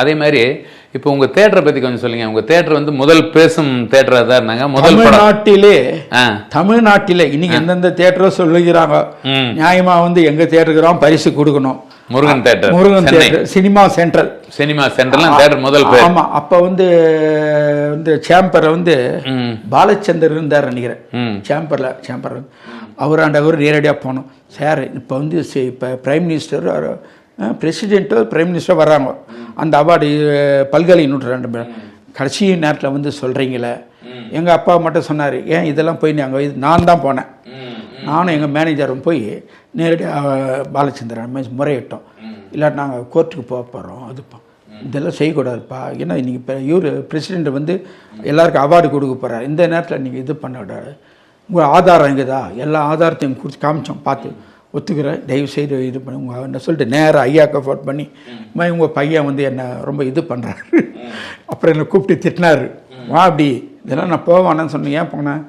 அதே மாதிரி இப்போ உங்க தேட்டரை பத்தி கொஞ்சம் சொல்லுங்க. உங்க தேட்டர் வந்து முதல் பேசும் தேட்டரா தான் இருந்தாங்க. முதல் படம். தமிழ்நாட்டிலே இன்னைக்கு எந்தெந்த தேட்டரோ சொல்லுகிறாங்க. நியாயமா வந்து எங்க தேட்டருக்குறோம் பரிசு கொடுக்கணும். Murugan theatre. Murugan theatre cinema central. Cinema சென்டர்ல தேட்டர் முதல் பேர். ஆமா. அப்ப வந்து இந்த சேம்பரை வந்து பாலச்சந்தர் இருந்தார் நினைக்கிறேன். சேம்பரில் சேம்பர் அவர் நேரடியாக போனோம். சார் இப்போ வந்து இப்போ பிரைம் மினிஸ்டர் பிரசிடென்ட்டோ பிரைம் மினிஸ்டர் வர்றாங்க. அந்த அவார்டு பல்கலை நூற்றாண்டு. கடைசி நேரத்தில் வந்து சொல்கிறீங்களே எங்கள் அப்பா மட்டும் சொன்னார் ஏன் இதெல்லாம் போய் நாங்கள் இது நான் தான் போனேன். நானும் எங்கள் மேனேஜரும் போய் நேரடியாக பாலச்சந்திரன் முறையிட்டோம். இல்லாட்டி நாங்கள் கோர்ட்டுக்கு போக போகிறோம் அதுப்பா இதெல்லாம் செய்யக்கூடாதுப்பா. ஏன்னா இன்னைக்கு இப்போ இவர் பிரசிடெண்ட் வந்து எல்லாருக்கும் அவார்டு கொடுக்க போகிறார் இந்த நேரத்தில் நீங்கள் இது பண்ண விடாது உங்கள் ஆதாரம் எங்குதா எல்லா ஆதாரத்தையும் கொடுத்து காமிச்சோம் பார்த்து. ஒத்துக்கிறேன் தயவு செய்து இது பண்ணி. உங்கள் என்ன சொல்லிட்டு நேராக ஐயாக்க ஃபோன் பண்ணி "அம்மா, உங்கள் பையன் வந்து என்னை ரொம்ப இது பண்ணுறாரு அப்புறம் என்னை கூப்பிட்டு திட்டினாரு. வா அப்படி இதெல்லாம் நான் போவானேன்னு சொன்னேன் ஏன் போனேன்